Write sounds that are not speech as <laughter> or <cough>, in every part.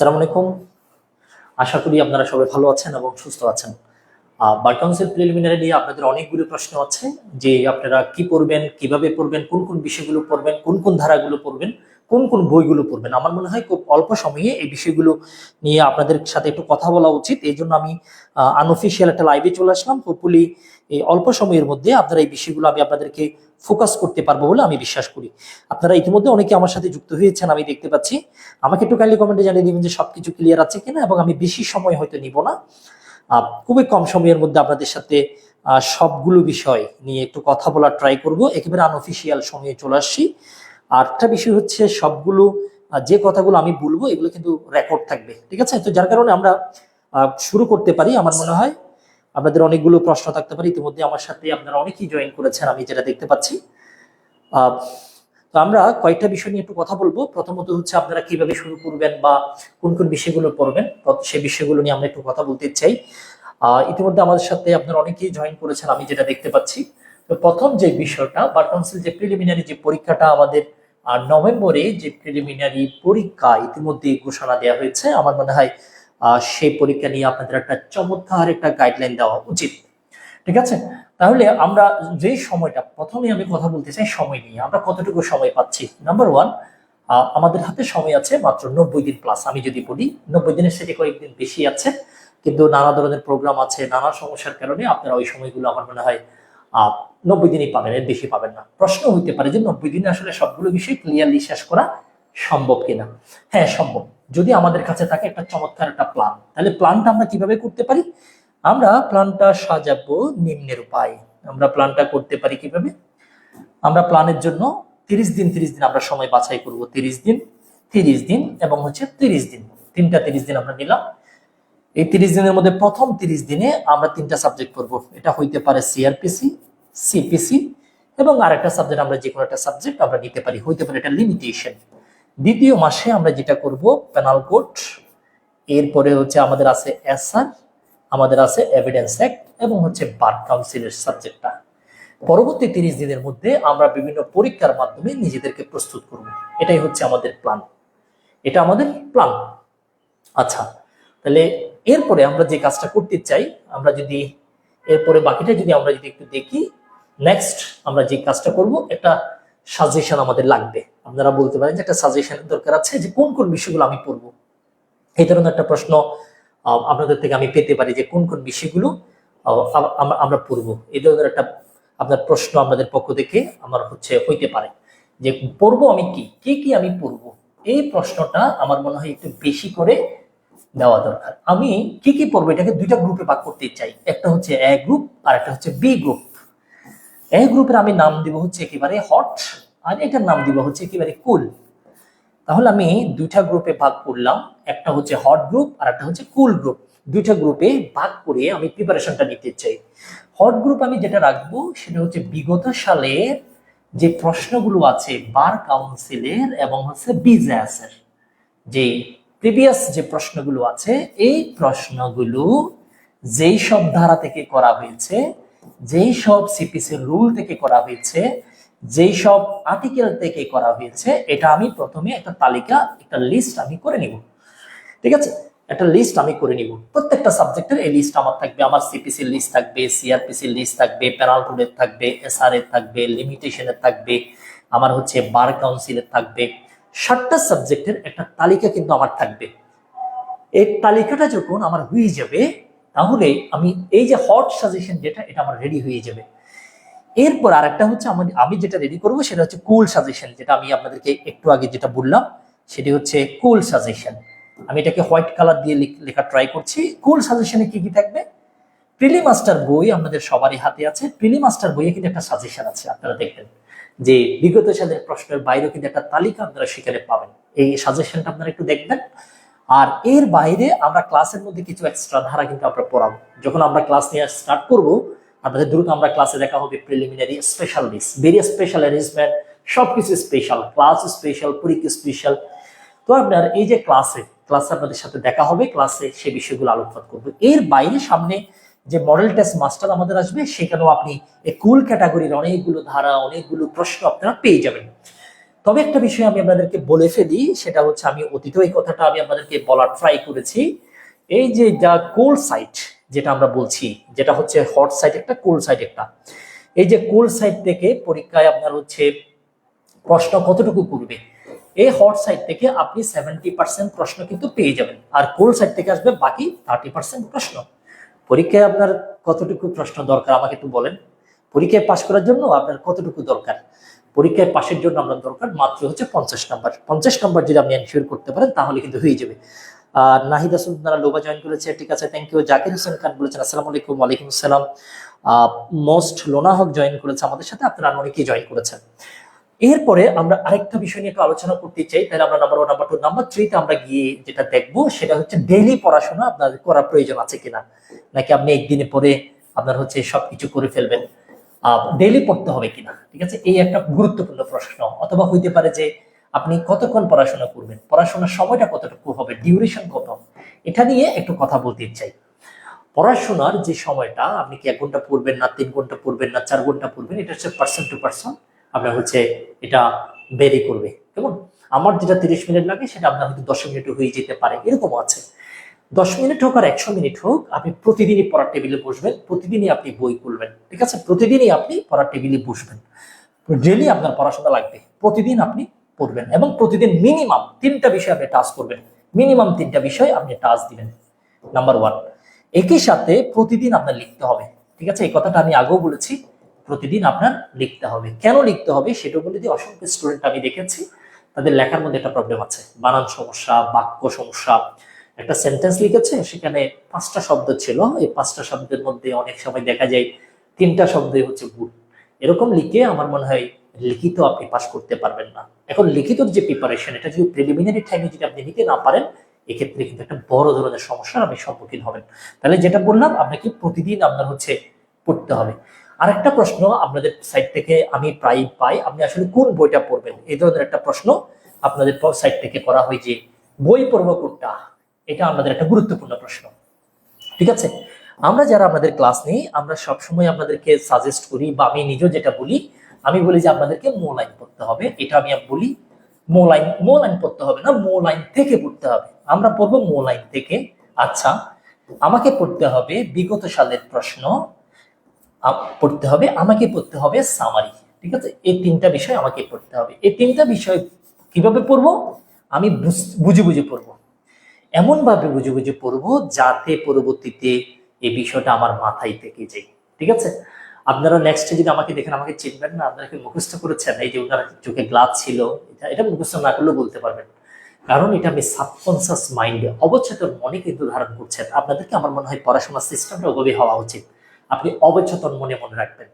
সালাম আলাইকুম। আশা করি আপনারা সবাই ভালো আছেন এবং সুস্থ আছেন। বার কাউন্সিল প্রিলিমিনারি নিয়ে আপনাদের অনেকগুলো প্রশ্ন আছে যে আপনারা কি পড়বেন, কীভাবে পড়বেন, কোন কোন বিষয়গুলো পড়বেন, কোন কোন ধারাগুলো পড়বেন, কোন কোন বইগুলো পড়বেন। আমার মনে হয় খুব অল্প সময়ে এই বিষয়গুলো নিয়ে আপনাদের সাথে একটু কথা বলা উচিত। এই জন্য আমি আনঅফিসিয়াল একটা লাইভে চলে আসলাম। হোপফুলি এই অল্প সময়ের মধ্যে আপনারা এই বিষয়গুলো আমি আপনাদেরকে ফোকাস করতে পারব বলে আমি বিশ্বাস করি। আপনারা ইতিমধ্যে অনেকে আমার সাথে যুক্ত হয়েছেন, আমি দেখতে পাচ্ছি। আমাকে একটু কাইন্ডলি কমেন্টে জানিয়ে দিবেন যে সবকিছু ক্লিয়ার আছে কিনা এবং আমি বেশি সময় হয়তো নিব না। খুবই কম সময়ের মধ্যে আপনাদের সাথে সবগুলো বিষয় নিয়ে একটু কথা বলার ট্রাই করব। একেবারে আনঅফিসিয়াল সময়ে চলে আসছি। আর একটা বিষয় হচ্ছে সবগুলো যে কথাগুলো আমি বলব এগুলো কিন্তু রেকর্ড থাকবে, ঠিক আছে? তো যার কারণে আমরা শুরু করতে পারি, আমার মনে হয়। আপনাদের অনেকগুলো প্রশ্ন থাকতে পারে। ইতিমধ্যে আমার সাথে আপনারা অনেকেই জয়েন করেছেন, আমি যেটা দেখতে পাচ্ছি। তো আমরা কয়েকটা বিষয় নিয়ে একটু কথা বলব। প্রথমত হচ্ছে আপনারা কীভাবে শুরু করবেন বা কোন কোন বিষয়গুলো পড়বেন সেই বিষয়গুলো নিয়ে আমরা একটু কথা বলতে চাই। ইতিমধ্যে আমাদের সাথে আপনারা অনেকেই জয়েন করেছেন, আমি যেটা দেখতে পাচ্ছি। তো প্রথম যে বিষয়টা, বার কাউন্সিল যে প্রিলিমিনারি যে পরীক্ষাটা আমাদের নভেম্বরে যে প্রিলিমিনারি পরীক্ষা ইতিমধ্যে ঘোষণা দেওয়া হয়েছে, আমার মনে হয় সেই পরীক্ষা নিয়ে আপনাদের একটা চমৎকার একটা গাইডলাইন দেওয়া উচিত। ঠিক আছে? তাহলে আমরা যে সময়টা, প্রথমে আমি কথা বলতে চাই সময় নিয়ে। আমরা কতটুকু সময় পাচ্ছি? নাম্বার ওয়ান আমাদের হাতে সময় আছে মাত্র নব্বই দিন প্লাস আমি যদি বলি, নব্বই দিনের সেটি কয়েকদিন বেশি আছে, কিন্তু নানা ধরনের প্রোগ্রাম আছে, নানা সমস্যার কারণে আপনারা ওই সময়গুলো আমার মনে হয় নব্বই দিনই পাবেন, এর বেশি পাবেন না। প্রশ্ন হইতে পারে যে নব্বই দিনে আসলে সবগুলো বিষয় ক্লিয়ারলি শেষ করা সম্ভব কিনা? হ্যাঁ সম্ভব। যদি আমাদের কাছে থাকে একটা চমৎকার একটা প্ল্যান তাহলে প্ল্যানটা আমরা কীভাবে করতে পারি? আমরা প্ল্যানটা সাজাবো নিম্নের উপায়। আমরা প্ল্যানটা করতে পারি কীভাবে? আমরা প্ল্যানের জন্য তিরিশ দিন তিরিশ দিন আমরা সময় বাছাই করব। তিরিশ দিন তিরিশ দিন এবং হচ্ছে তিরিশ দিন। তিনটা তিরিশ দিন আমরা নিলাম। এই তিরিশ দিনের মধ্যে প্রথম তিরিশ দিনে আমরা তিনটা সাবজেক্ট পড়ব। এটা হইতে পারে সিআরপিসি সিপিসি এবং আরেকটা সাবজেক্ট আমরা যে কোনো একটা সাবজেক্ট আমরা নিতে পারি। হইতে পারে এটা লিমিটেশন দ্বিতীয় মাসে আমরা যেটা করব পেনাল কোড এরপরে হচ্ছে আমাদের আছে এসআর আমাদের আছে এভিডেন্স অ্যাক্ট এবং হচ্ছে বার কাউন্সিলের সাবজেক্টটা পরবর্তী তিরিশ দিনের মধ্যে আমরা বিভিন্ন পরীক্ষার মাধ্যমে নিজেদেরকে প্রস্তুত করব। এটাই হচ্ছে আমাদের প্ল্যান এটা আমাদের প্ল্যান আচ্ছা তাহলে এরপরে আমরা যে কাজটা করতে চাই, আমরা যদি এরপরে বাকিটা যদি আমরা যদি একটু দেখি নেক্সট আমরা যে কাজটা করব, একটা সাজেশন আমাদের লাগবে। আপনারা বলতে পারেন যে একটা সাজেশনের দরকার আছে যে কোন কোন বিষয়গুলো আমি পড়ব। এই ধরনের একটা প্রশ্ন আপনাদের থেকে আমি পেতে পারি যে কোন কোন বিষয়গুলো আমরা পড়ব। এই ধরনের একটা আপনার প্রশ্ন আপনাদের পক্ষ থেকে আমার হচ্ছে, হইতে পারে। যে পড়ব আমি কি? কি কি আমি পড়ব? এই প্রশ্নটা আমার মনে হয় একটু বেশি করে দেওয়া দরকার। আমি কি কি পড়ব? এটাকে দুইটা গ্রুপে ভাগ করতে চাই। একটা হচ্ছে এ গ্রুপ আর একটা হচ্ছে বি গ্রুপ এ গ্রুপের আমি নাম দিব হচ্ছে একেবারে হট আর এটার নাম দিব হচ্ছে একেবারে কুল তাহলে আমি দুইটা গ্রুপে ভাগ করলাম। একটা হচ্ছে হট গ্রুপ আর একটা হচ্ছে কুল গ্রুপ দুইটা গ্রুপে ভাগ করে আমি প্রিপারেশনটা নিতে চাই। হট গ্রুপ আমি যেটা রাখব সেটা হচ্ছে বিগত সালের যে প্রশ্নগুলো আছে বার কাউন্সিলের এবং হচ্ছে বিজেএসের যে প্রিভিয়াস যে প্রশ্নগুলো আছে, এই প্রশ্নগুলো যেই সব ধারা থেকে করা হয়েছে, যেই সব সিপিসি রুল থেকে করা হয়েছে যেই সব আর্টিকেল থেকে করা হয়েছে, এটা আমি প্রথমে একটা তালিকা, একটা লিস্ট আমি করে নিব। ঠিক আছে? একটা লিস্ট আমি করে নিব। প্রত্যেকটা সাবজেক্টের এই লিস্ট আমার থাকবে। আমার সিপিসি লিস্ট থাকবে সিআরপিসি লিস্ট থাকবে প্যানাল রুলের থাকবে এসআর এর থাকবে লিমিটেশনের থাকবে, আমার হচ্ছে বার কাউন্সিলের থাকবে। সাতটা সাবজেক্টের একটা তালিকা কিন্তু আমার থাকবে। এই তালিকাটা যখন আমার হয়ে যাবে, তাহলে আমি এই যে হট সাজেশন যেটা, এটা আমার রেডি হয়ে যাবে। এরপর আরেকটা হচ্ছে আমার আমি যেটা রেডি করব সেটা হচ্ছে কুল সাজেশন যেটা আমি আপনাদেরকে একটু আগে যেটা বললাম, সেটি হচ্ছে কুল সাজেশন আমি এটাকে হোয়াইট কালার দিয়ে লেখা ট্রাই করছি। কুল সাজেশনে কি কি থাকবে? প্রিলি মাস্টার বই আমাদের সবারই হাতে আছে। প্রিলি মাস্টার বইয়ে কিন্তু একটা সাজেশন আছে, আপনারা দেখবেন। যে বিগত সালের প্রশ্নের বাইরেও কিন্তু একটা তালিকা আপনারা সেখানে পাবেন। এই সাজেশনটা আপনারা একটু দেখবেন। আর এর বাইরে আমরা ক্লাসের মধ্যে কিছু এক্সট্রা ধারা কিন্তু আমরা পড়াবো। যখন আমরা ক্লাস নিয়ে স্টার্ট করব আপনাদের দ্রুত আমরা ক্লাসে দেখা হবে preliminary special list very special arrangement সবকিছু স্পেশাল ক্লাস স্পেশাল পরীক্ষা স্পেশাল তো আপনার এই যে ক্লাসে ক্লাসে আপনাদের সাথে দেখা হবে ক্লাসে সে বিষয়গুলো আলোকপাত করব। এর বাইরে সামনে যে মডেল টেস্ট মাস্টার আমাদের আসবে, সেখানেও আপনি এই কুল ক্যাটাগরির অনেকগুলো ধারা, অনেকগুলো প্রশ্ন আপনারা পেয়ে যাবেন। তবে একটা বিষয় আমি আপনাদেরকে বলে ফেলি, সেটা হচ্ছে আমি অতীত এই কথাটা আমি আপনাদেরকে বলার ট্রাই করেছি। এই যে যা কোল্ড সাইট যেটা আমরা বলছি, যেটা হচ্ছে হট সাইট একটা কোল্ড সাইট একটা। এই যে কোল্ড সাইট থেকে পরীক্ষায় আপনার হচ্ছে প্রশ্ন কতটুকু করবে, এই হট সাইড থেকে আপনি সেভেন্টি পার্সেন্ট প্রশ্ন কিন্তু পেয়ে যাবেন। আর কোল্ড সাইড থেকে আসবে বাকি থার্টি পার্সেন্ট প্রশ্ন। পরীক্ষায় আপনার কতটুকু প্রশ্ন দরকার আমাকে একটু বলেন। পরীক্ষায় পাশ করার জন্য আপনার কতটুকু দরকার? পরীক্ষায় পাশের জন্য আপনার দরকার মাত্র হচ্ছে পঞ্চাশ নাম্বার পঞ্চাশ নাম্বার যদি আপনি এনশিওর করতে পারেন, তাহলে কিন্তু হয়ে যাবে। আর নাহিদা সুলতানা লোবা জয়েন করেছে, ঠিক আছে থ্যাংক ইউ জাকির হোসেন খান বলেছেন আলাইকুম, ওয়ালাইকুম আসসালাম। মোস্ট লোনা হক জয়েন করেছে আমাদের সাথে, আপনারা অনেকেই জয়েন করেছেন। এরপরে আমরা আরেকটা বিষয় নিয়ে একটু আলোচনা করতে চাই, তাহলে আমরা number one number two number থ্রিতে আমরা গিয়ে যেটা দেখব, সেটা হচ্ছে ডেইলি পড়াশোনা আপনার করার প্রয়োজন আছে কিনা। নাকি আপনি একদিনে পরে আপনার হচ্ছে সবকিছু করে ফেলবেন। ডেইলি পড়তে হবে কিনা, ঠিক আছে? এই একটা গুরুত্বপূর্ণ প্রশ্ন। অথবা হইতে পারে যে আপনি কতক্ষণ পড়াশোনা করবেন? পড়াশোনার সময়টা কতটুকু হবে? ডিউরেশন কত? এটা নিয়ে একটু কথা বলতে চাই। পড়াশোনার যে সময়টা, আপনি কি এক ঘণ্টা পড়বেন না তিন ঘণ্টা পড়বেন না চার ঘণ্টা পড়বেন? এটা হচ্ছে পার্সন টু পার্সন আপনার হচ্ছে এটা বেরি করবে। কেমন? আমার যেটা তিরিশ মিনিট লাগে, সেটা আপনার হয়তো দশ মিনিটে হয়ে যেতে পারে। এরকম আছে। দশ মিনিট হোক আর একশো মিনিট হোক, আপনি প্রতিদিনই পড়ার টেবিলে বসবেন। প্রতিদিনই আপনি বই খুলবেন। ঠিক আছে? প্রতিদিনই আপনি পড়ার টেবিলে বসবেন। ডেলি আপনার পড়াশোনা লাগবে। প্রতিদিন আপনি পড়বেন এবং প্রতিদিন মিনিমাম তিনটা বিষয় আপনি টাচ করবেন। মিনিমাম তিনটা বিষয় আপনি টাচ দিবেন। নাম্বার ওয়ান একই সাথে প্রতিদিন আপনার লিখতে হবে। ঠিক আছে? এই কথাটা আমি আগেও বলেছি। প্রতিদিন আপনার লিখতে হবে। কেন লিখতে হবে? সেটা বলে দিয়ে অসংখ্য স্টুডেন্ট আমি দেখেছি। তাদের লেখার মধ্যে একটা প্রবলেম আছে। বানান সমস্যা, বাক্য সমস্যা। একটা সেন্টেন্স লিখেছে, সেখানে পাঁচটা শব্দ ছিল। এই পাঁচটা শব্দের মধ্যে অনেক সময় দেখা যায় তিনটা শব্দই হচ্ছে ভুল এরকম লিখে আমার মনে হয় লিখিত আপনি পাস করতে পারবেন না। এখন লিখিত যে প্রিপারেশন এটা যদি প্রিলিমিনারি টাইমে যদি আপনি নিতে না পারেন, এক্ষেত্রে কিন্তু একটা বড় ধরনের সমস্যার আপনি সম্মুখীন হবেন। তাহলে যেটা বললাম, আপনাকে প্রতিদিন আপনার হচ্ছে পড়তে হবে। আরেকটা প্রশ্ন আপনাদের সাইট থেকে আমি প্রায় পাই, আপনি আসলে কোন বইটা পড়বেন? এই ধরনের একটা প্রশ্ন আপনাদের সাইট থেকে করা হয় যে, বই পড়ব কোনটা? এটা আমাদের একটা গুরুত্বপূর্ণ প্রশ্ন। ঠিক আছে? আমরা যারা আমাদের ক্লাস নিই, আমরা সবসময় আপনাদেরকে সাজেস্ট করি বা আমি নিজেও যেটা বলি আমি বলি যে আপনাদেরকে মো লাইন পড়তে হবে। এটা আমি বলি মো লাইন মো লাইন পড়তে হবে না মো লাইন থেকে পড়তে হবে। আমরা পড়ব মো লাইন থেকে। আচ্ছা আমাকে পড়তে হবে বিগত সালের প্রশ্ন। পড়তে হবে, আমাকে পড়তে হবে সামারি ঠিক আছে? এই তিনটা বিষয় আমাকে পড়তে হবে। এই তিনটা বিষয় কীভাবে পড়ব? আমি বুঝ- বুঝে পড়ব। এমন ভাবে বুঝে বুঝে পড়ব যাতে পরবর্তীতে এই বিষয়টা আমার মাথায় থেকে যায়। ঠিক আছে? আপনারা নেক্সট যদি আমাকে দেখেন, আমাকে চিনবেন না, আপনারা কি মুখস্থ করেছেন? এই যে ওনার চোখে গ্লাস ছিল, এটা এটা মুখস্থ না করলেও বলতে পারবেন। কারণ এটা আমি সাবকনসিয়াস মাইন্ডে অবচেতন মনে কিন্তু ধারণ করছেন। আপনাদেরকে আমার মনে হয় পড়াশোনার সিস্টেমটা ওভাবে হওয়া উচিত। আপনি অবচেতন মনে মনে রাখবেন।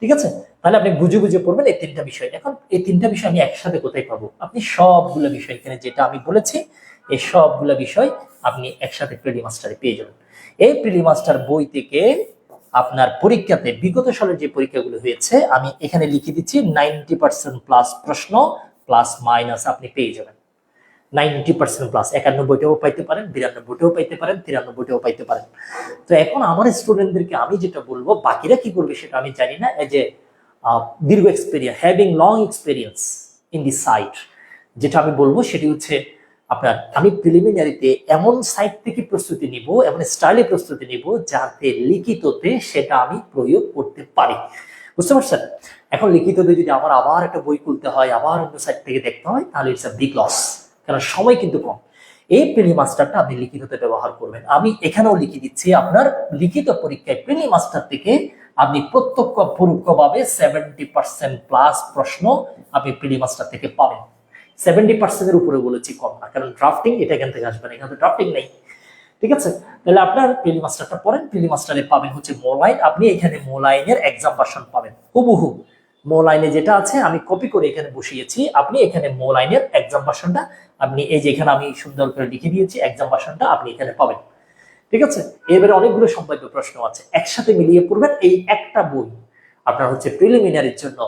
ঠিক আছে? তাহলে আপনি বুঝে বুঝে পড়বেন এই তিনটা বিষয়। এখন এই তিনটা বিষয় আমি একসাথে কোথায় পাবো? আপনি সবগুলো বিষয় এখানে যেটা আমি বলেছি, এই সবগুলো বিষয় আপনি একসাথে প্রিলি মাস্টারে পেয়ে যাবেন। এই প্রিলি মাস্টার বই থেকে আপনার পরীক্ষাতে বিগত সালের যে পরীক্ষাগুলো হয়েছে আমি এখানে লিখে দিচ্ছি নাইনটি পার্সেন্ট প্লাস প্রশ্ন প্লাস মাইনাস আপনি পেয়ে যাবেন। নাইনটি পার্সেন্ট প্লাস একানব্বইটাও পাইতে পারেন বিরানব্বইটাও পাইতে পারেন তিরানব্বইটাও পাইতে পারেন। তো এখন আমার স্টুডেন্টদেরকে আমি যেটা বলব বাকিরা কি করবে সেটা আমি জানি না যে আহ, দীর্ঘ experience having long experience in the site যেটা আমি বলব সেটি হচ্ছে আপনার আমি প্রিলিমিনারিতে এমন সাইট থেকে প্রস্তুতি নিব, এমন স্টাইলে প্রস্তুতি নিব যাতে লিখিততে সেটা আমি প্রয়োগ করতে পারি। বুঝতে পারছেন? এখন লিখিততে যদি আমার আবার একটা বই খুলতে হয়, আবার অন্য সাইট থেকে দেখতে হয়, তাহলে ইটস আ বিগ লস কারণ সময় কিন্তু কম। এই প্রিলি মাস্টারটা আপনি লিখিততে ব্যবহার করবেন। আমি এখানেও লিখে দিচ্ছি, আপনার লিখিত পরীক্ষায় প্রিলি মাস্টার থেকে আপনি প্রত্যক্ষ পরোক্ষভাবে সেভেন্টি পার্সেন্ট প্লাস প্রশ্ন আপনি প্রিলি মাস্টার থেকে পাবেন। সেভেন্টি পার্সেন্টের উপরে বলেছি কম না, কারণ ড্রাফটিং এটা এখান থেকে আসবে না, এখানে ড্রাফটিং নেই। ঠিক আছে? তাহলে আপনার প্রিলি মাস্টারটা পড়েন প্রিলি মাস্টারে পাবেন হচ্ছে মোলাইন আপনি এখানে মোলাইনের এক্সাম ভার্সন পাবেন। হুবহু। মোলাইনে যেটা আছে, আমি কপি করে এখানে বসিয়েছি, আপনি এখানে মোলাইনের এক্সাম ভার্সনটা আপনি এই যে এখানে আমি সুন্দর করে লিখে দিয়েছি এক্সাম ভার্সনটা আপনি এখানে পাবেন। ঠিক আছে? এবারে অনেকগুলো সম্ভাব্য প্রশ্ন আছে, একসাথে মিলিয়ে পড়বেন এই একটা বই। আপনার হচ্ছে প্রিলিমিনারির জন্য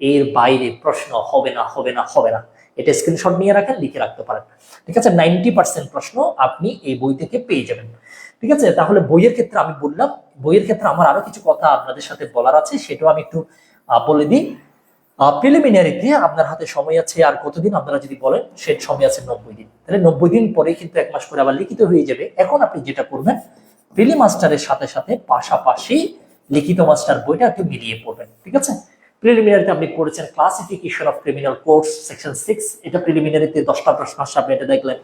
এর বাইরে প্রশ্ন হবে না হবে না হবে না। এটা স্ক্রিনশট নিয়ে রাখেন, লিখে রাখতে পারেন। ঠিক আছে? নাইনটি পার্সেন্ট প্রশ্ন আপনি এই বই থেকে পেয়ে যাবেন। ঠিক আছে? তাহলে বইয়ের ক্ষেত্রে আমি বললাম, বইয়ের ক্ষেত্রে আমার আরও কিছু কথা আপনাদের সাথে বলার আছে, সেটাও আমি একটু বলে দিই। প্রিলিমিনারিতে আপনার হাতে সময় আছে, আর কতদিন আপনারা যদি বলেন, সে সময় আছে নব্বই দিন। তাহলে নব্বই দিন পরে কিন্তু এক মাস পরে আবার লিখিত হয়ে যাবে। এখন আপনি যেটা করবেন প্রিলি মাস্টারের সাথে সাথে পাশাপাশি লিখিত মাস্টার বইটা একটু মিলিয়ে পড়বেন। ঠিক আছে? প্রিলিমিনারিতে আপনি পড়েছেন classification of criminal course section six এটা প্রিলিমিনারিতে দশটা প্রশ্ন আসছে, আপনি এটা দেখলেন।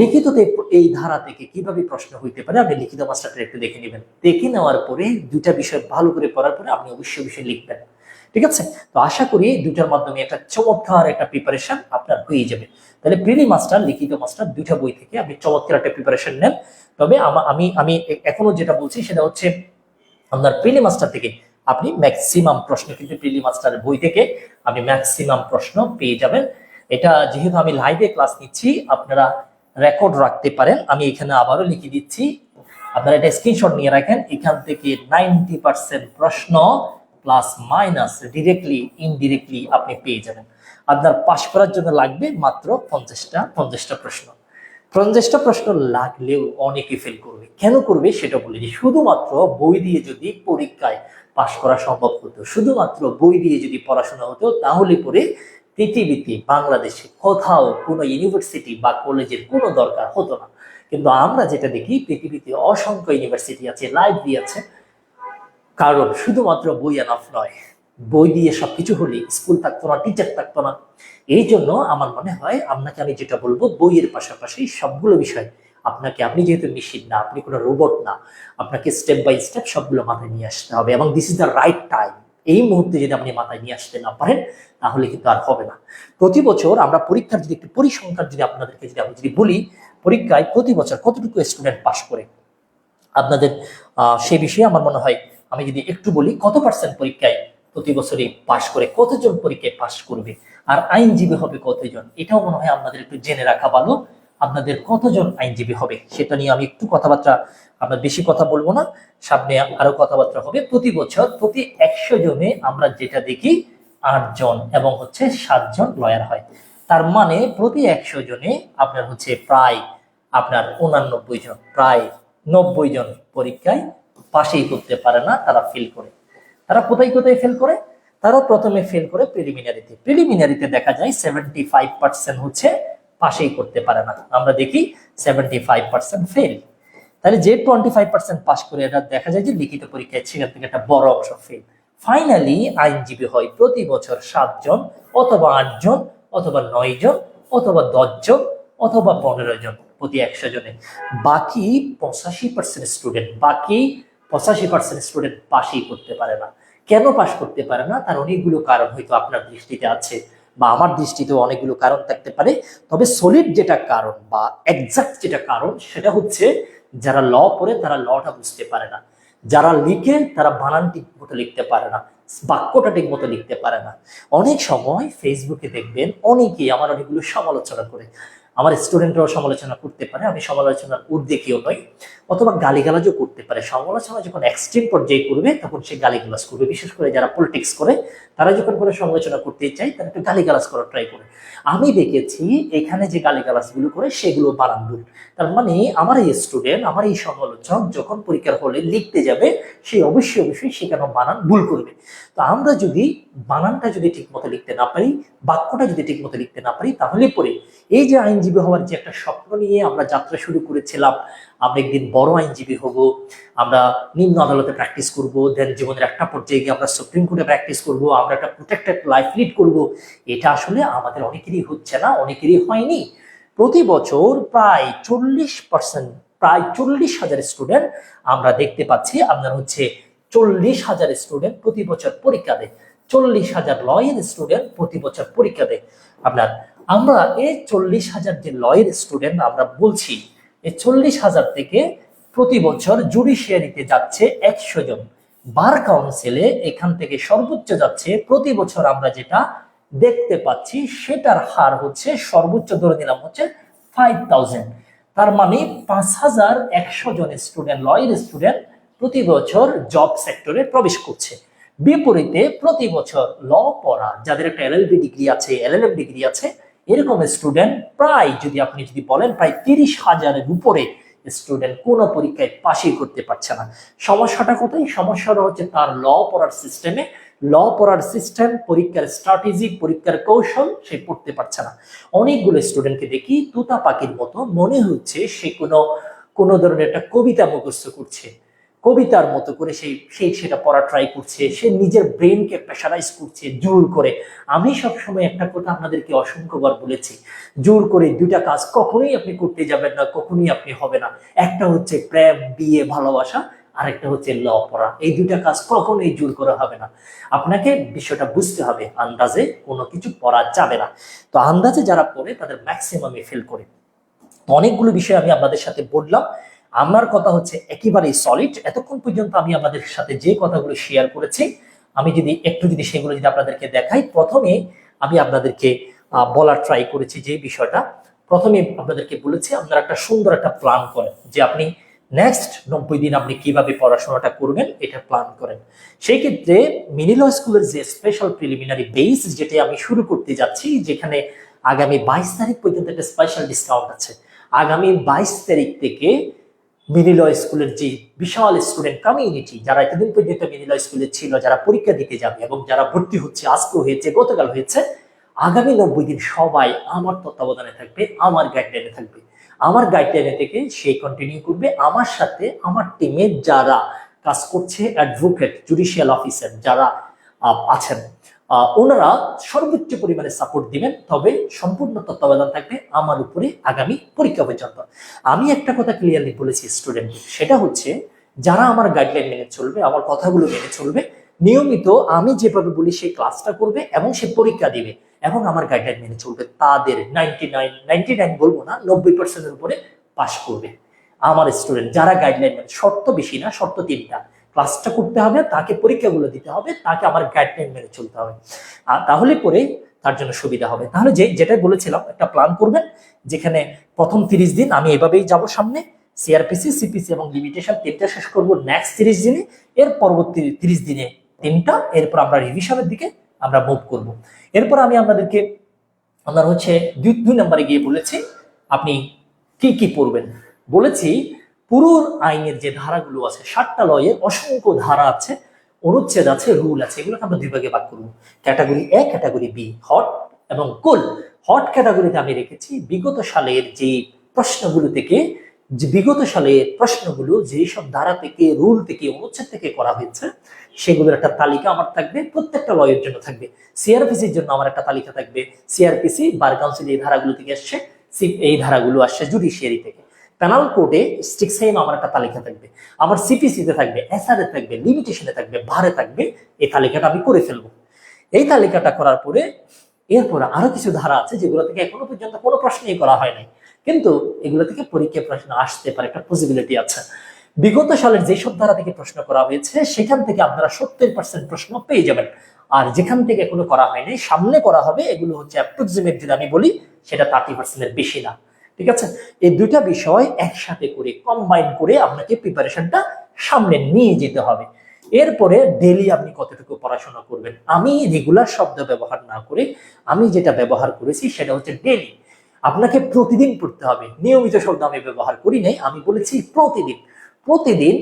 লিখিততে এই ধারা থেকে কীভাবে প্রশ্ন হইতে পারে, আপনি লিখিত মাস্টারটা একটু দেখে নেবেন। দেখে নেওয়ার পরে দুইটা বিষয় ভালো করে পড়ার পরে আপনি অবশ্যই অবশ্যই লিখবেন। ঠিক আছে? তো আশা করি দুইটার মাধ্যমে একটা চমৎকার একটা প্রিপারেশন আপনার হয়ে যাবে। তাহলে প্রিলি মাস্টার, লিখিত মাস্টার দুইটা বই থেকে আপনি চমৎকার একটা প্রিপারেশন নেন। তবে আমি আমি এখনও যেটা বলছি সেটা হচ্ছে, আপনার প্রিলি মাস্টার থেকে আপনি ম্যাক্সিমাম প্রশ্ন কিন্তু প্রিলি মাস্টারের বই থেকে আপনি ম্যাক্সিমাম প্রশ্ন পেয়ে যাবেন। এটা যেহেতু আমি লাইভে ক্লাস নিচ্ছি, আপনারা রেকর্ড রাখতে পারেন। আমি এখানে আবারও লিখে দিচ্ছি। আপনারা এটা স্ক্রিনশট নিয়ে রাখেন। এখান থেকে নাইনটি পার্সেন্ট প্রশ্ন প্লাস মাইনাস ডিরেক্টলি ইনডিরেক্টলি আপনি পেয়ে যাবেন। আপনার পাশ করার জন্য লাগবে মাত্র পঞ্চাশটা পঞ্চাশটা প্রশ্ন। পঞ্চাশটা প্রশ্ন লাগলেও অনেকে ফেল করবে। কেন করবে সেটা বলে দিই শুধুমাত্র বই দিয়ে যদি পরীক্ষায় পাশ করা সম্ভব হতো। শুধুমাত্র বই দিয়ে যদি পড়াশোনা হতো, তাহলে পরে পৃথিবীতে বাংলাদেশে কোথাও কোনো ইউনিভার্সিটি বা কলেজের কোনো দরকার হতো না। কিন্তু আমরা যেটা দেখি, পৃথিবীতে অসংখ্য ইউনিভার্সিটি আছে, লাইব্রেরি আছে। কারণ শুধুমাত্র বই এনাফ নয়, বই দিয়ে সবকিছু হলে স্কুল থাকতো না, টিচার থাকতো না। এই জন্য আমার মনে হয়, আপনাকে আমি যেটা বলব, বইয়ের পাশাপাশি সবগুলো বিষয় আপনাকে, আপনি যেহেতু মেশিন না, আপনি কোনো রোবট না, আপনাকে স্টেপ বাই স্টেপ সবগুলো মাথায় নিয়ে আসতে হবে এবং this is the right time এই মুহূর্তে যদি আপনি মাথায় নিয়ে আসতে না পারেন, তাহলে কিন্তু আর হবে না। প্রতি বছর আমরা পরীক্ষার যদি একটু পরিসংখ্যান যদি আপনাদেরকে যদি আমি যদি বলি, পরীক্ষায় প্রতি বছর কতটুকু স্টুডেন্ট পাশ করে? আপনাদের সে বিষয়ে আমার মনে হয়, আমি যদি একটু বলি, কত পার্সেন্ট পরীক্ষায় প্রতি বছরই পাশ করে, কতজন পরীক্ষায় পাশ করবে? আর আইনজীবী হবে কতজন? এটাও মনে হয় আপনাদের একটু জেনে রাখা ভালো। আপনাদের কতজন আইনজীবী হবে সেটা নিয়ে আমি একটু কথাবার্তা, আমরা বেশি কথা বলব না, সামনে আরও কথাবার্তা হবে। প্রতি বছর প্রতি একশো জনে আমরা যেটা দেখি, আটজন এবং হচ্ছে সাতজন লয়ার হয়। তার মানে প্রতি একশো জনে আপনার হচ্ছে প্রায় আপনার উনানব্বই জন, প্রায় নব্বই জন পরীক্ষায় পাশেই করতে পারে না, তারা ফেল করে। তারা কোথায় কোথায় ফেল করে? তারা প্রথমে ফেল করে প্রিলিমিনারিতে প্রিলিমিনারিতে দেখা যায় সেভেন্টি ফাইভ পার্সেন্ট হচ্ছে পাশেই করতে পারে না। আমরা দেখি সেভেন্টি ফাইভ পার্সেন্ট ফেল তাহলে যে টোয়েন্টি ফাইভ পার্সেন্ট পাস করে এটা দেখা যায় যে লিখিত পরীক্ষায় সেখান থেকে একটা বড় অংশ ফেল ফাইনালি আইনজীবী হয় প্রতি বছর সাতজন অথবা আটজন অথবা নয় জন অথবা দশজন অথবা পনেরো জন প্রতি একশো জনে। বাকি পঁচাশি পার্সেন্ট স্টুডেন্ট বাকি পঁচাশি পার্সেন্ট স্টুডেন্ট পাশই করতে পারে না। কেন পাশ করতে পারে না? তার অনেকগুলো কারণ হয়তো আপনার দৃষ্টিতে আছে। বা আমার দৃষ্টিতে অনেকগুলো কারণ থাকতে পারে। তবে সলিড যেটা কারণ বা একজাক্ট যেটা কারণ, সেটা হচ্ছে যারা ল পড়ে তারা লটা বুঝতে পারে না। যারা লিখে তারা বানান ঠিক মতো লিখতে পারে না, বাক্যটা ঠিক মতো লিখতে পারে না। অনেক সময় ফেসবুকে দেখবেন অনেকেই, আমার অনেকগুলো সমালোচনা করে আমার স্টুডেন্টরাও সমালোচনা করতে পারে, আমি সমালোচনার ঊর্ধ্বে কেউ নই, অথবা গালিগালাজও করতে পারে। সমালোচনা যখন এক্সট্রিম পর্যায়ে করবে, তখন সে গালিগালাজ করবে। বিশেষ করে যারা পলিটিক্স করে, তারা যখন কোনো সমালোচনা করতে চায়, তারা একটু গালিগালাজ করার ট্রাই করে। আমি দেখেছি এখানে যে গালিগালাজগুলো করে সেগুলো বানান তার মানে আমার এই স্টুডেন্ট আমার এই সমালোচক যখন পরীক্ষার হলে লিখতে যাবে, সে অবশ্যই অবশ্যই সেখানে বানান ভুল করবে? তো আমরা যদি বানানটা যদি ঠিক মতো লিখতে না পারি, বাক্যটা যদি ঠিক মতো লিখতে না পারি, তাহলে পরে এই যে আইনজীবী হওয়ার যে একটা স্বপ্ন নিয়ে আমরা যাত্রা শুরু করেছিলাম আমরা একদিন বড় আইনজীবী হব, আমরা নিম্ন আদালতে প্র্যাকটিস করব দেন জীবনের একটা পর্যায়ে গিয়ে আমরা সুপ্রিম কোর্টে প্র্যাকটিস করব, আমরা একটা প্রোটেক্টেড লাইফ লিড করব। এটা আসলে আমাদের অনেকেরই হচ্ছে না, অনেকেরই হয়নি। প্রতি বছর প্রায় চল্লিশ পার্সেন্ট প্রায় চল্লিশ হাজার স্টুডেন্ট আমরা দেখতে পাচ্ছি, আপনার হচ্ছে চল্লিশ হাজার স্টুডেন্ট প্রতি বছর পরীক্ষা দেয়। চল্লিশ হাজার লয়ের স্টুডেন্ট প্রতি বছর পরীক্ষা দেয়। আপনার, আমরা এই চল্লিশ হাজার যে লয়ের স্টুডেন্ট আমরা বলছি চল্লিশ হাজার থেকে প্রতি বছর জুডিশিয়ারিতে যাচ্ছে একশো জন। বার কাউন্সিলে এখান থেকে সর্বোচ্চ যাচ্ছে, প্রতি বছর আমরা যেটা দেখতে পাচ্ছি সেটার হার হচ্ছে সর্বোচ্চ ধরে নিলাম হচ্ছে ফাইভ থাউজেন্ড তার মানে পাঁচ হাজার একশো জন স্টুডেন্ট লয়ের স্টুডেন্ট প্রতি বছর জব সেক্টরে প্রবেশ করছে। বিপরীতে প্রতি বছর ল পড়া, যাদের একটা এলএলবি ডিগ্রি আছে এলএলএম ডিগ্রি আছে এরকম স্টুডেন্ট প্রায় যদি আপনি যদি বলেন প্রায় তিরিশ হাজারের উপরে স্টুডেন্ট কোনো পরীক্ষায় পাশই করতে পারছে না। সমস্যাটা কোথায়? সমস্যাটা হচ্ছে তার ল পড়ার সিস্টেমে ল পড়ার সিস্টেম পরীক্ষার স্ট্র্যাটেজি পরীক্ষার কৌশল সে পড়তে পারছে না। অনেকগুলো স্টুডেন্টকে দেখি তুতা পাখির মতো মনে হচ্ছে সে কোনো কোনো ধরনের একটা কবিতা মুখস্থ করছে। কবিতার মতো করে সেই সেই সেটা পড়া ট্রাই করছে, সে নিজের ব্রেনকে প্রেশারাইজ করছে, জোর করে। আমি সবসময় একটা কথা আপনাদেরকে অসংখ্যবার বলেছি, জোর করে দুইটা কাজ কখনোই আপনি করতে যাবেন না, কখনোই আপনি হবে না। একটা হচ্ছে প্রেম, বিয়ে, ভালোবাসা আর একটা হচ্ছে ল পড়া। এই দুইটা কাজ কখনোই জোর করা হবে না। আপনাকে বিষয়টা বুঝতে হবে, আন্দাজে কোনো কিছু পড়া যাবে না। তো আন্দাজে যারা পড়ে, তাদের ম্যাক্সিমামই ফেল করে। অনেকগুলো বিষয় আমি আপনাদের সাথে বললাম। আমার কথা হচ্ছে একেবারেই সলিড এতক্ষণ পর্যন্ত আমি আপনাদের সাথে যে কথাগুলো শেয়ার করেছি, আমি যদি একটু যদি সেগুলো যদি আপনাদেরকে দেখাই, প্রথমে আমি আপনাদেরকে বলার ট্রাই করেছি যে বিষয়টা। প্রথমে আপনাদেরকে বলেছি, আপনারা একটা সুন্দর একটা প্ল্যান করেন যে আপনি নেক্সট নব্বই দিন আপনি কীভাবে পড়াশোনাটা করবেন, এটা প্ল্যান করেন। সেই ক্ষেত্রে মিনিল স্কুলের যে স্পেশাল প্রিলিমিনারি বেস যেটা আমি শুরু করতে যাচ্ছি, যেখানে আগামী বাইশ তারিখ পর্যন্ত একটা স্পেশাল ডিসকাউন্ট আছে। আগামী বাইশ তারিখ থেকে মিনিল স্কুলের যে বিশাল স্টুডেন্ট কমিউনিটি যারা এতদিন পর্যন্ত মিনিল স্কুলে ছিল, যারা পরীক্ষা দিতে যাবে এবং যারা ভর্তি হচ্ছে আজকে হয়েছে, গতকাল হয়েছে, আগামী নব্বই দিন সবাই আমার তত্ত্বাবধানে থাকবে, আমার গাইডলাইনে থাকবে। আমার গাইডলাইনে থেকে সে কন্টিনিউ করবে, আমার সাথে আমার টিমে যারা কাজ করছে অ্যাডভোকেট জুডিশিয়াল অফিসার যারা আছেন ওনারা সর্বোচ্চ পরিমাণে সাপোর্ট দিবেন, তবে সম্পূর্ণ তত্ত্বাবধান থাকবে আমার উপরে আগামী পরীক্ষা পর্যন্ত। আমি একটা কথা ক্লিয়ারলি বলেছি স্টুডেন্টদের সেটা হচ্ছে যারা আমার গাইডলাইন মেনে চলবে, আমার কথাগুলো মেনে চলবে, নিয়মিত আমি যেভাবে বলি সেই ক্লাসটা করবে এবং সে পরীক্ষা দিবে এবং আমার গাইডলাইন মেনে চলবে। তাদের নাইনটি নাইন নাইনটি নাইন বলব না, নব্বই পার্সেন্টের উপরে পাশ করবে। আমার স্টুডেন্ট যারা গাইডলাইন মেনে শর্ত বেশি না, শর্ত তিনটা। ক্লাসটা করতে হবে, তাকে পরীক্ষাগুলো দিতে হবে, তাকে আমার গাইডলাইন মেনে চলতে হবে। আর তাহলে পরে তার জন্য সুবিধা হবে। তাহলে যে, যেটা বলেছিলাম, একটা প্ল্যান করবেন, যেখানে প্রথম তিরিশ দিন আমি এভাবেই যাব সামনে সিআরপিসি সিপিসি এবং লিমিটেশন তিনটা শেষ করব নেক্সট তিরিশ দিনে, এর পরবর্তী তিরিশ দিনে তিনটা, এরপর আমরা রিভিশনের দিকে আমরা মুভ করব। এরপর আমি আপনাদেরকে আপনার হচ্ছে দুই দুই নম্বরে গিয়ে বলেছি, আপনি কি কি পড়বেন? বলেছি পুরো আইনের যে ধারাগুলো আছে, সাতটা লয়ের অসংখ্য ধারা আছে, অনুচ্ছেদ আছে, রুল আছে, এগুলোকে আমরা দুই ভাগে ভাগ করব। Category A, category B, hot এবং কুল। হট ক্যাটাগরিতে আমি রেখেছি বিগত সালের যে প্রশ্নগুলো থেকে, যে বিগত সালের প্রশ্নগুলো যেই সব ধারা থেকে, রুল থেকে, অনুচ্ছেদ থেকে করা হয়েছে, সেগুলোর একটা তালিকা আমার থাকবে, প্রত্যেকটা লয়ের জন্য থাকবে। সিআরপিসির জন্য আমার একটা তালিকা থাকবে। সিআরপিসি বার কাউন্সিল এই ধারাগুলো থেকে আসছে এই ধারাগুলো আসছে জুডিশিয়ারি থেকে। প্যানাল কোর্টে স্টিক আমার একটা তালিকা থাকবে। আমার সিপিসিতে থাকবে এসআর থাকবে লিমিটেশনে থাকবে ভারে থাকবে, এই তালিকাটা আমি করে ফেলব। এই তালিকাটা করার পরে এরপর আরও কিছু ধারা আছে যেগুলো থেকে এখনও পর্যন্ত কোনো প্রশ্নই করা হয় নাই। কিন্তু এগুলো থেকে পরীক্ষায় প্রশ্ন আসতে পারে, একটা পসিবিলিটি আছে। বিগত সালের যেসব ধারা থেকে প্রশ্ন করা হয়েছে, সেখান থেকে আপনারা সত্তর পার্সেন্ট প্রশ্ন পেয়ে যাবেন। আর যেখান থেকে এখনও করা হয়নি সামনে করা হবে, এগুলো হচ্ছে অ্যাপ্রক্সিমেট যদি আমি বলি, সেটা থার্টি পার্সেন্টের বেশি না। ঠিক আছে? এই দুইটা বিষয় একসাথে করে কম্বাইন করে আপনাকে প্রিপারেশনটা সামনে নিয়ে যেতে হবে। এরপরে ডেলি আপনি কতটুকু পড়াশোনা করবেন? আমি রেগুলার শব্দ ব্যবহার না করে আমি যেটা ব্যবহার করেছি সেটা হচ্ছে ডেলি আপনাকে প্রতিদিন পড়তে হবে। নিয়মিত শব্দ আমি ব্যবহার করি নাই, আমি বলেছি প্রতিদিন। প্রতিদিন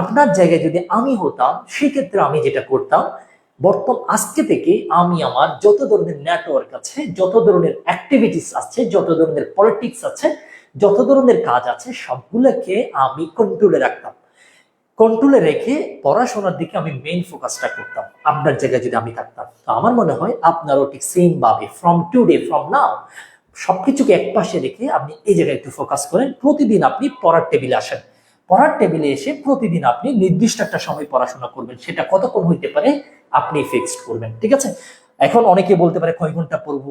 আপনার জায়গায় যদি আমি হতাম, সেক্ষেত্রে আমি যেটা করতাম বর্তমান আজকে থেকে আমি আমার যত ধরনের নেটওয়ার্ক আছে, যত ধরনের অ্যাক্টিভিটিস আছে, যত ধরনের পলিটিক্স আছে, যত ধরনের কাজ আছে, সবগুলোকে আমি কন্ট্রোলে রাখতাম। কন্ট্রোলে রেখে পড়াশোনার দিকে আমি মেইন ফোকাসটা করতাম, আপনার জায়গায় যদি আমি থাকতাম। তো আমার মনে হয় আপনারও ঠিক সেম ভাবে ফ্রম টুডে ফ্রম নাও সবকিছুকে এক পাশে রেখে আপনি এই জায়গায় একটু ফোকাস করেন, প্রতিদিন আপনি পড়ার টেবিলে আসেন। পড়ার টেবিলে এসে প্রতিদিন আপনি নির্দিষ্ট একটা সময় পড়াশোনা করবেন, সেটা কতক্ষণ হইতে পারে আপনি ফিক্সড করবেন, ঠিক আছে? এখন অনেকে বলতে পারে, কয় ঘণ্টা পড়ব?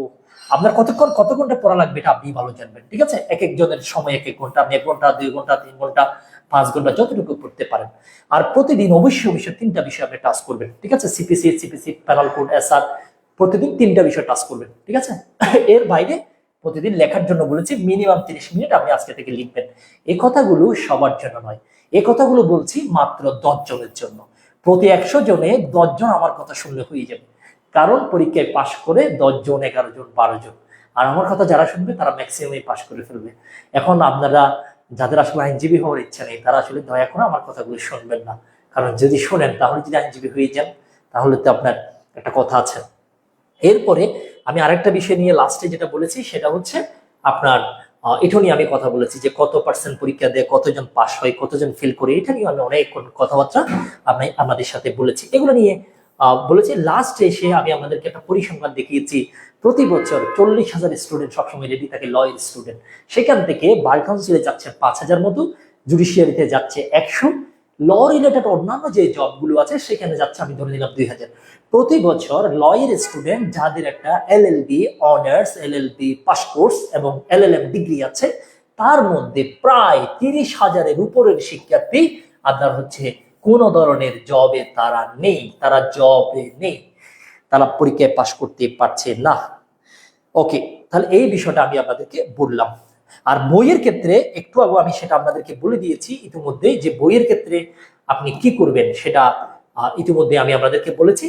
আপনার কতক্ষণ কত ঘণ্টা পড়া লাগবে এটা আপনি ভালো জানবেন, ঠিক আছে? এক একজনের সময় এক এক ঘণ্টা, আপনি এক ঘণ্টা, দুই ঘণ্টা, তিন ঘণ্টা, পাঁচ ঘণ্টা, যতটুকু পড়তে পারেন। আর প্রতিদিন অবশ্যই অবশ্যই তিনটা বিষয় আপনি টাচ করবেন, ঠিক আছে? CPC CPC penal code SR প্রতিদিন তিনটা বিষয় টাচ করবেন, ঠিক আছে? এর বাইরে প্রতিদিন লেখার জন্য বলেছি মিনিমাম তিরিশ মিনিট আপনি আজকে থেকে লিখবেন। এই কথাগুলো সবার জন্য নয়। এই কথাগুলো বলছি মাত্র দশ জনের জন্য। প্রতি একশো জনে দশ জন আমার কথা শুনলে হয়ে যাবে। কারণ পরীক্ষায় পাশ করে দশ জন, এগারো জন, বারো জন। আর আমার কথা যারা শুনবে, তারা ম্যাক্সিমামই পাশ করে ফেলবে। এখন আপনারা, যাদের আসলে আইনজীবী হওয়ার ইচ্ছা নেই, তারা আসলে দয়া করে আমার কথাগুলো শুনবেন না। কারণ যদি শোনেন, তাহলে যদি আইনজীবী হয়ে যান, তাহলে তো আপনার একটা কথা আছে। এরপরে আমি আরেকটা বিষয় নিয়ে লাস্টে যেটা বলেছি, সেটা হচ্ছে আপনার এটা নিয়ে আমি কথা বলেছি যে কত পার্সেন্ট পরীক্ষা দেয় কতজন পাস হয়, কতজন ফেল করে, এটা নিয়ে আমি অনেক কথাবার্তা আমি আমাদের সাথে বলেছি। এগুলো নিয়ে বলেছি লাস্ট এসে আমি আমাদেরকে একটা পরিসংখ্যান দেখিয়েছি। প্রতি বছর চল্লিশ হাজার স্টুডেন্ট সবসময় রেডি থাকে লয়ের স্টুডেন্ট সেখান থেকে বার কাউন্সিলে যাচ্ছে পাঁচ হাজার মতো জুডিশিয়ারিতে যাচ্ছে একশো। ল রিলেটেড অন্যান্য যে জবগুলো আছে, সেখানে যাচ্ছে, আমি ধরে নিলাম দুই হাজার। প্রতি বছর লয়ের স্টুডেন্ট যাদের একটা LLB honours L LLB pass course এবং এলএলএম ডিগ্রি আছে, তার মধ্যে প্রায় তিরিশ হাজারের উপরের শিক্ষার্থী আপনার হচ্ছে কোনো ধরনের জবে তারা নেই, তারা জবে নেই। তারা পরীক্ষায় পাশ করতে পারছে না। ওকে তাহলে এই বিষয়টা আমি আপনাদেরকে বললাম। আর বইয়ের ক্ষেত্রে একটু আগে আমি সেটা আপনাদেরকে বলে দিয়েছি, ইতিমধ্যে যে বইয়ের ক্ষেত্রে আপনি কি করবেন সেটা ইতিমধ্যে আমি আপনাদেরকে বলেছি।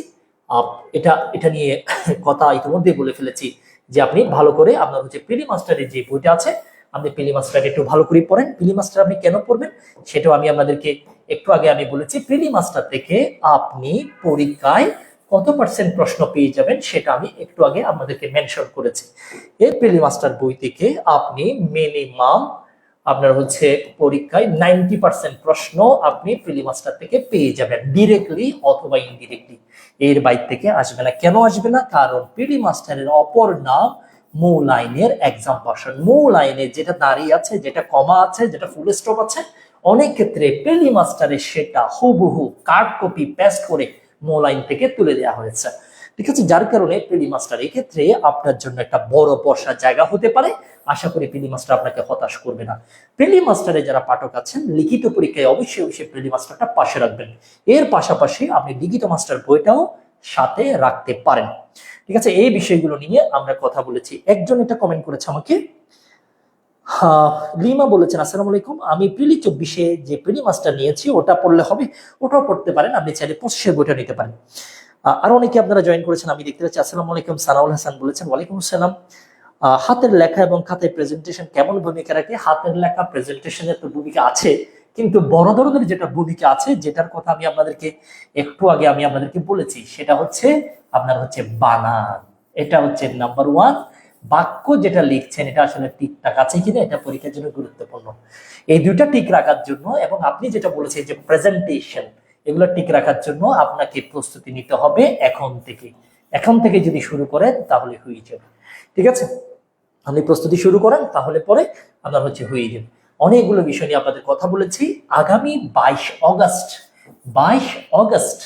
এটা এটা নিয়ে <coughs> কথা ইতিমধ্যে বলে ফেলেছি যে আপনি ভালো করে আপনার হচ্ছে পিলি মাস্টারের যে বইটা আছে, আপনি পিলি মাস্টার একটু ভালো করে পড়েন। পিলি মাস্টার আপনি কেন পড়বেন সেটাও আমি আপনাদেরকে একটু আগে আমি বলেছি। প্রিলি মাস্টার থেকে আপনি পরীক্ষায় কত পার্সেন্ট প্রশ্ন পেয়ে যাবেন সেটা আমি একটু আগে আপনাদেরকে মেনশন করেছি। এই প্রিলি মাস্টার বই থেকে আপনি মিনিমাম আপনার হচ্ছে পরীক্ষায় নাইনটি পার্সেন্ট প্রশ্ন আপনি প্রিলি মাস্টার থেকে পেয়ে যাবেন ডিরেক্টলি অথবা ইনডিরেক্টলি এর বাইর থেকে আসবে না। কেন আসবে না? কারণ প্রিলি মাস্টারের অপর নাম মূল লাইনের এক্সাম মূল লাইনে যেটা দাঁড়িয়ে আছে, যেটা কমা আছে, যেটা ফুল স্টপ আছে, অনেক ক্ষেত্রে মাস্টারে সেটা হুবহু কার্ড কপি পেস্ট করে মো লাইন থেকে তুলে দেওয়া হয়েছে। ঠিক আছে, যার কারণে পেলি মাস্টার এক্ষেত্রে আপনার জন্য একটা বড় বর্ষার জায়গা হতে পারে। আশা করি পেলি মাস্টার আপনাকে হতাশ করবে না। পেলি মাস্টারে যারা পাঠক আছেন, লিখিত পরীক্ষায় অবশ্যই অবশ্যই পেলি মাস্টারটা পাশে রাখবেন। এর পাশাপাশি আপনি লিখিত মাস্টার বইটাও সাথে রাখতে পারেন। ঠিক আছে, এই বিষয়গুলো নিয়ে আমরা কথা বলেছি। একজন এটা কমেন্ট করেছে আমাকে লিমা বলেছেন, আসসালামু আলাইকুম, আমি প্রিলি চব্বিশে যে প্রিলি মাস্টার নিয়েছি, ওটা পড়লে হবে, ওটাও পড়তে পারেন, আপনি চাইলে পঁচিশের বইটা নিতে পারেন। আরও অনেকে আপনারা জয়েন করেছেন, আমি দেখতে পাচ্ছি, আসসালামু আলাইকুম, সানাউল হাসান বলেছেন, ওয়ালাইকুম আসসালাম। হাতের লেখা এবং খাতায় প্রেজেন্টেশন কেমন ভূমিকা রাখে? হাতের লেখা প্রেজেন্টেশনের তো ভূমিকা আছে, কিন্তু বড় ধরনের যেটা ভূমিকা আছে, যেটার কথা আমি আপনাদেরকে একটু আগে আমি আপনাদেরকে বলেছি, সেটা হচ্ছে, আপনার হচ্ছে বানান, এটা হচ্ছে নাম্বার ওয়ান বাক্য যেটা লিখছেন, এটা আসলে ঠিক ঠিকঠাক আছে কিনা এটা পরীক্ষার জন্য গুরুত্বপূর্ণ। এই দুইটা ঠিক রাখার জন্য এবং আপনি যেটা বলেছেন যে প্রেজেন্টেশন এগুলো ঠিক রাখার জন্য আপনাকে প্রস্তুতি নিতে হবে এখন থেকে। এখন থেকে যদি শুরু করেন, তাহলে হয়ে যাবে। ঠিক আছে? আপনি প্রস্তুতি শুরু করেন, তাহলে পরে আপনার হচ্ছে হয়ে যাবে। অনেকগুলো বিষয় নিয়ে আপনাদের কথা বলেছি। আগামী বাইশ অগস্ট বাইশ অগস্ট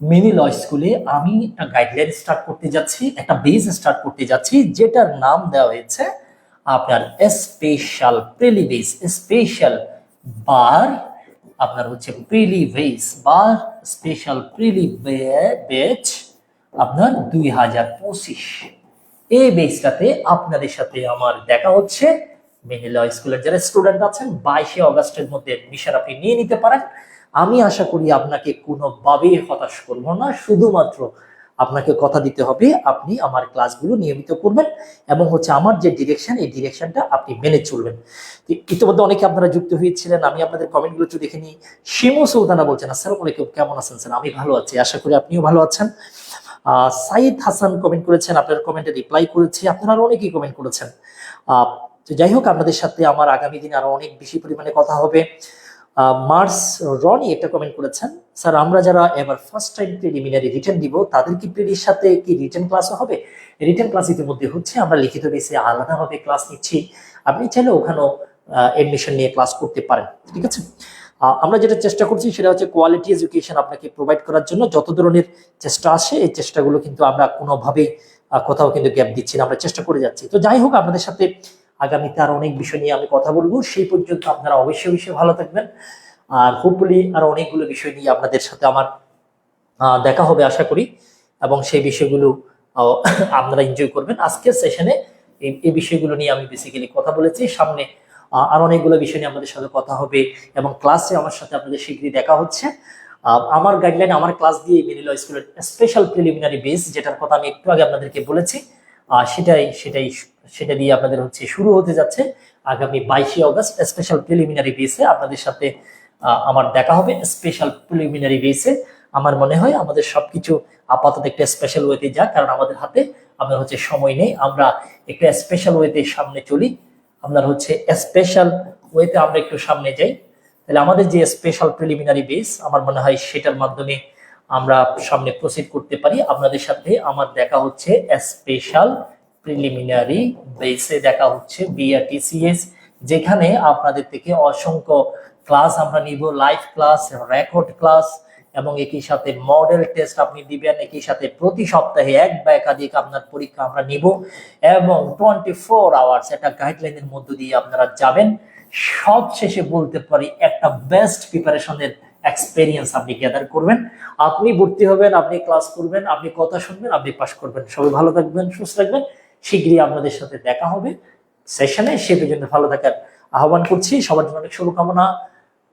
মিনি ল স্কুলে আমি একটা গাইডলাইন স্টার্ট করতে যাচ্ছি, একটা বেস স্টার্ট করতে যাচ্ছি, যেটার নাম দেওয়া হয়েছে আপনার স্পেশাল প্রিলিভেস স্পেশাল বার আপনার হচ্ছে প্রিলিভেস বার স্পেশাল প্রিলিভেজ আপনার দুই হাজার পঁচিশ। এই বেসটাতে আপনাদের সাথে আমার দেখা হচ্ছে। মেহিলা স্কুলের যারা স্টুডেন্ট আছেন, বাইশে অগস্টের মধ্যে এডমিশন আপনি নিয়ে নিতে পারেন। আমি আশা করি আপনাকে কোনোভাবেই হতাশ করব না। শুধুমাত্র আপনাকে কথা দিতে হবে, আপনি আমার ক্লাসগুলো নিয়মিত করবেন এবং হচ্ছে আমার যে ডিরেকশন এই ডিরেকশনটা আপনি মেনে চলবেন। ইতিমধ্যে অনেকে আপনারা যুক্ত হয়েছিলেন, আমি আপনাদের কমেন্টগুলো একটু দেখে নিই। শিমু সুলতানা বলছেন, আসসালামু আলাইকুম, কেমন আছেন স্যার? আমি ভালো আছি, আশা করি আপনিও ভালো আছেন। সাইদ হাসান কমেন্ট করেছেন, আপনার কমেন্টে রিপ্লাই করেছি, আপনারা অনেকেই কমেন্ট করেছেন। তো যাই হোক, আপনাদের সাথে আমার আগামী দিনে আরও অনেক বেশি পরিমাণে কথা হবে। মার্স রনি একটা কমেন্ট করেছেন, স্যার, আমরা যারা এবার ফার্স্ট টাইম প্রিলিমিনারি রিটার্ন দিব, তাদের কি প্রিলির সাথে কি রিটার্ন ক্লাসও হবে? রিটার্ন ক্লাস ইতিমধ্যে হচ্ছে, আমরা লিখিত বেসে আলাদাভাবে ক্লাস নিচ্ছি। আপনি চাইলে ওখানেও এডমিশন নিয়ে ক্লাস করতে পারেন, ঠিক আছে? আমরা যেটা চেষ্টা করছি সেটা হচ্ছে কোয়ালিটি এডুকেশন আপনাকে প্রোভাইড করার জন্য। যত ধরনের চেষ্টা আসে, এই চেষ্টাগুলো কিন্তু আমরা কোনোভাবেই কোথাও কিন্তু গ্যাপ দিচ্ছি না, আমরা চেষ্টা করে যাচ্ছি। তো যাই হোক, আপনাদের সাথে আগামীতে আর অনেক বিষয় নিয়ে আমি কথা বলব। সেই পর্যন্ত আপনারা অবশ্যই অবশ্যই ভালো থাকবেন। আর হোপফুলি আর অনেকগুলো বিষয় নিয়ে আপনাদের সাথে আমার দেখা হবে আশা করি। এবং সেই বিষয়গুলো আপনারা এনজয় করবেন। আজকের সেশনে এই বিষয়গুলো নিয়ে আমি বেসিক্যালি কথা বলেছি। সামনে আর অনেকগুলো বিষয় নিয়ে আমাদের সাথে কথা হবে এবং ক্লাসে আমার সাথে আপনাদের শীঘ্রই দেখা হচ্ছে। আমার গাইডলাইন আমার ক্লাস দিয়ে মেরিল স্কুলের স্পেশাল প্রিলিমিনারি বেস যেটার কথা আমি একটু আগে আপনাদেরকে বলেছি সেটাই সেটাই, সেটা দিয়ে আপনাদের হচ্ছে শুরু হতে যাচ্ছে আগামী বাইশে অগস্ট স্পেশাল প্রিলিমিনারি বেসে আপনাদের সাথে আমার দেখা হবে স্পেশাল প্রিলিমিনারি বেসে আমার মনে হয় আমাদের সবকিছু আপাতত একটা স্পেশাল ওয়েতে যাক, কারণ আমাদের হাতে আপনার হচ্ছে সময় নেই। আমরা একটা স্পেশাল ওয়েতে সামনে চলি। আপনার হচ্ছে স্পেশাল ওয়েতে আমরা একটু সামনে যাই। তাহলে আমাদের যে স্পেশাল প্রিলিমিনারি বেস আমার মনে হয় সেটার মাধ্যমে আমরা সামনে প্রসিড করতে পারি। আপনাদের সাথে আমার দেখা হচ্ছে স্পেশাল প্রিলিমিনারি বেসে দেখা হচ্ছে বিআরটিসিএস যেখানে আপনাদের থেকে অসংখ্য ক্লাস আমরা নিব লাইভ ক্লাস রেকর্ড ক্লাস এবং একই সাথে মডেল টেস্ট আপনি দিবেন, একই সাথে প্রতি সপ্তাহে এক বা একাধিক আপনার পরীক্ষা আমরা নিব, এবং টোয়েন্টি ফোর আওয়ার্স একটা গাইডলাইনের মধ্য দিয়ে আপনারা যাবেন। সবশেষে বলতে পারি একটা বেস্ট প্রিপারেশনের এক্সপেরিয়েন্স আপনি গ্যাদার করবেন। আপনি ভর্তি হবেন, আপনি ক্লাস করবেন, আপনি কথা শুনবেন, আপনি পাস করবেন। সবাই ভালো থাকবেন, সুস্থ থাকবেন। শীঘ্রই আপনাদের সাথে দেখা হবে। সেশনে সে জন্য ভালো থাকার আহ্বান করছি। সবার জন্য অনেক শুভকামনা।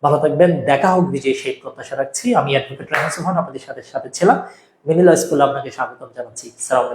ভালো থাকবেন। দেখা হোক নিজে সেই প্রত্যাশা রাখছি। আমি অ্যাডভোকেট রাহেন আপনাদের সাথে সাথে ছিলাম। মিনিলা স্কুলে আপনাকে স্বাগতম জানাচ্ছি। সালাম